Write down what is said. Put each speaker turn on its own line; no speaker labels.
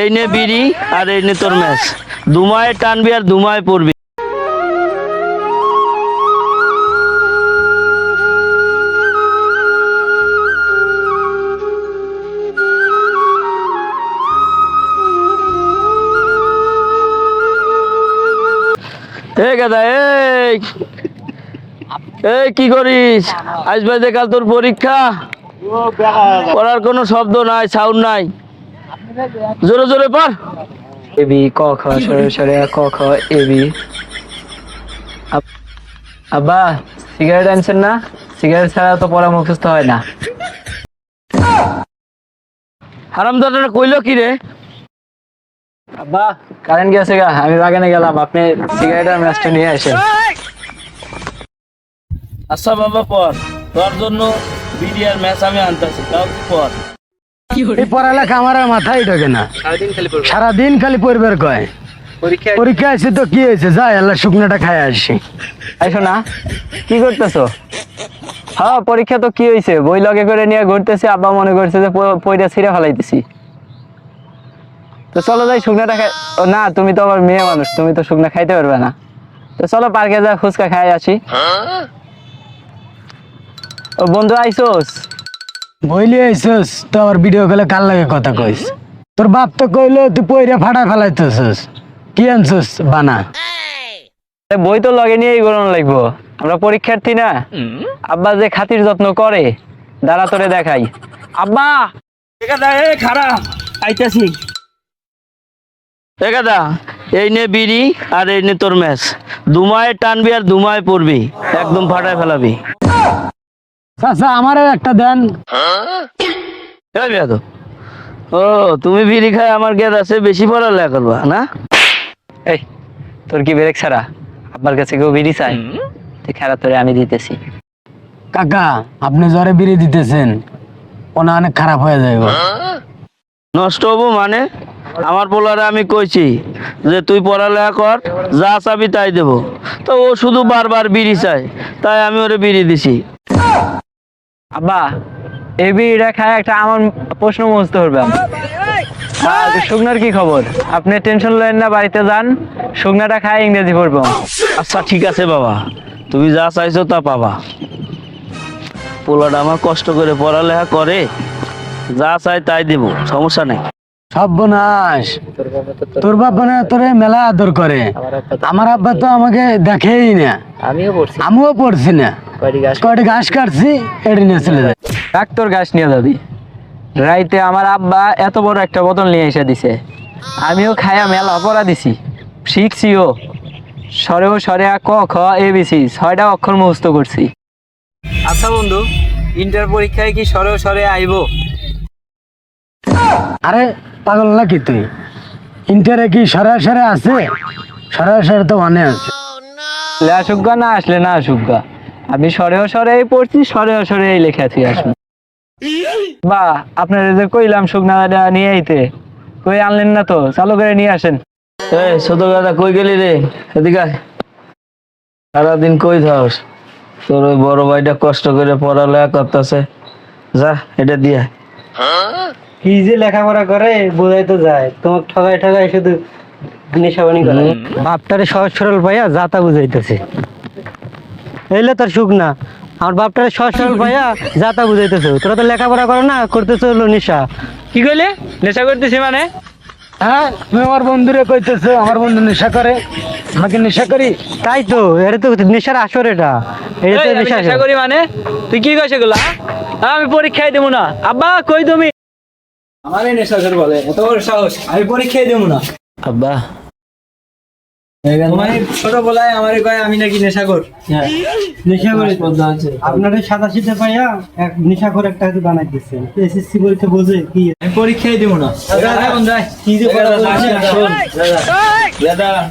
এই নে বিড়ি আর এই নে তোর ম্যাচ। দুমায় টানবি আর দুমায় পড়বি। এই গাদা, এই। এই, কি করিস? আজ বাজে কাল তোর পরীক্ষা। পড়ার কোনো শব্দ নাই সাউন্ড নাই। জোরে জোরে
এবি ক, খ, সরে সরে ক, খ এবি আব্বা, সিগারেট আনছেন না? সিগারেট ছাড়া তো পড়া মুখস্থ হয় না।
কইলো কি রে?
আব্বা কারেন্ট গেছে গা, আমি বাগানে গেলাম, আপনি সিগারেট আর ম্যাচটা নিয়ে আসেন।
আচ্ছা বাবা, পর। তোর জন্য বিড়ি আর ম্যাচ আমি আনতেছি তাও পর।
এই পড়ালেখা আমার মাথায় ঢোকে না।
সারাদিন খালি পড়ব?
সারাদিন খালি পরিবার কয়?
পরীক্ষা
পরীক্ষা আছে তো কি হয়েছে? যাই আল্লাহ শুকনাটা খাই আসি
আইসো না কি করতেছো? হ্যাঁ পরীক্ষা তো কি হয়েছে? বই লগে করে নিয়ে ঘুরতেছি আব্বা মনে করছে যে পইটা ছিঁড়ে ফেলাইতেছি। তো চলো যাই শুকনাটা খাই ও না তুমি তো আমার মেয়ে মানুষ তুমি তো শুকনা খাইতে পারবে না। তো চলো পার্কে যা ফুচকা খাই আসি। ও বন্ধু আইসোস?
বইলি আইসস তো আবার ভিডিও কলে কার লাগে কথা কইস? তোর বাপ তো কইলো তুই পইরা ফাটা ফেলাইতেছস। কি আনছস বানা?
বই তো লগে নিয়েই গরম লাগবো। আমরা পরীক্ষার্থী না। আব্বা যে খাতির যত্ন করে দাঁড়া তোরে দেখাই। আব্বা!
একাদা এ খারাপ আইতাছি। একাদা এই নে বিড়ি আর এই নে তোর ম্যাচ। দুমায় টানবি আর দুমায় পড়বি একদম ফাটায় ফেলাবি।
চাচা আমারও একটা দেন।
এই বিয়া তো ও তুমি বিড়ি খায় আমার আছে বেশি পড়ালেখা করবা না?
এই তোর কি ব্রেক ছাড়া? আব্বার কাছে কেউ বিড়ি চাই খেলা তোরে আমি দিতেছি।
কাকা আপনি জ্বরে বিড়ি দিতেছেন। ওনা অনেক খারাপ হয়ে যাইব
নষ্ট হব মানে? আমার পোলারে আমি কইছি যে তুই পড়ালেখা কর যা চাবি তাই দেবো। তো ও শুধু বারবার বিড়ি চায় তাই আমি ওরে বিড়ি দিছি।
আব্বা এই বিড়িটা খায় একটা আমার প্রশ্ন বুঝতে পারবে আর সুগনার কি খবর? আপনি টেনশন লেন না বাড়িতে যান। সুগনাটা খায় ইংরেজি পড়ব।
আচ্ছা ঠিক আছে বাবা। তুমি যা চাইছো তা পাবা। পোলাটা আমার কষ্ট করে পড়ালেখা করে যা চাই তাই দেব সমস্যা নেই।
সর্বনাশ। তোর বাপ মানে তোরে মেলা আদর করে। আমার আব্বা তো আমাকে দেখেই না।
আমিও পড়ছি।
আমিও পড়ছি না।
কয়টি
ঘাস কাটছি? এটি নিয়ে চলে যায়
ডাক্তার গাছ নিয়ে যাবি রাইতে আমার আব্বা এত বড় একটা বোতল নিয়ে এসে দিছে। আমিও খায়া মেলা পড়া দিছি শিখছিও সরেও সরে ক খ এ বিসি ছয়টা অক্ষর মুখস্থ করছি। আচ্ছা বন্ধু ইন্টার পরীক্ষায় কি সরেও সরে আইবো?
আরে পাগল নাকি তুই? ইন্টারে কি সরাসরি আছে? সরাসরি তো অনেক আছে।
আসলে আসুক না আসলে না আসুক গা। আমি সরেও সরেই পড়ছি, সরেও সরেই লেখাছি আসুন বা, আপনার যে কইলাম শুকনা নিয়ে আইতে, কই আনলেন না তো? চালু করে নিয়ে আসেন।
এই ছোট দাদা কই গেলি রে? এদিকে সারাদিন কই থাকস তোর ওই বড় ভাইটা কষ্ট করে পড়ালেখা করতেছে। যা, এটা দিয়ে।
কি যে লেখাপড়া করে বোঝাই তো যায়। তোমাকে ঠগাই ঠগাই শুধু নেশাবানি করে। বাপটারে সহজ সরল পাইয়া যাতা বুঝাইতেছে। এলে তার সুখ না। আমার বাপটারে সহজ সরল পাইয়া যাতা বুঝাইতেছে। তোরা তো লেখাপড়া করো না করতেছো হলো নেশা।
কি কইলে? নেশা করতেছি মানে?
হ্যাঁ তুমি আমার বন্ধুরে কইতেছো আমার বন্ধু নেশা করে। আমাকে নেশা করি?
তাই তো এটা তো নেশার আসর এটা। এটা তো নেশা
নেশা করি মানে? তুই কি কইছ এগুলা? হ্যাঁ, আমি পরীক্ষায় দেবো না। আব্বা কই তুমি? আমারই নেশা করে বলে এত বড় সাহস আমি পরীক্ষায় দেবো না।
আব্বা।
তোমার ছোট বলায় আমারে কয় আমি নাকি নেশা কর
নেশা করে আপনাদের সাদা সিধে পাইয়া এক নেশা করে একটা হয়তো বানাই দিচ্ছে এসএসসি পরীক্ষা বোঝে কি?
আমি পরীক্ষায় দেবো না।
কি যে দাদা
দাদা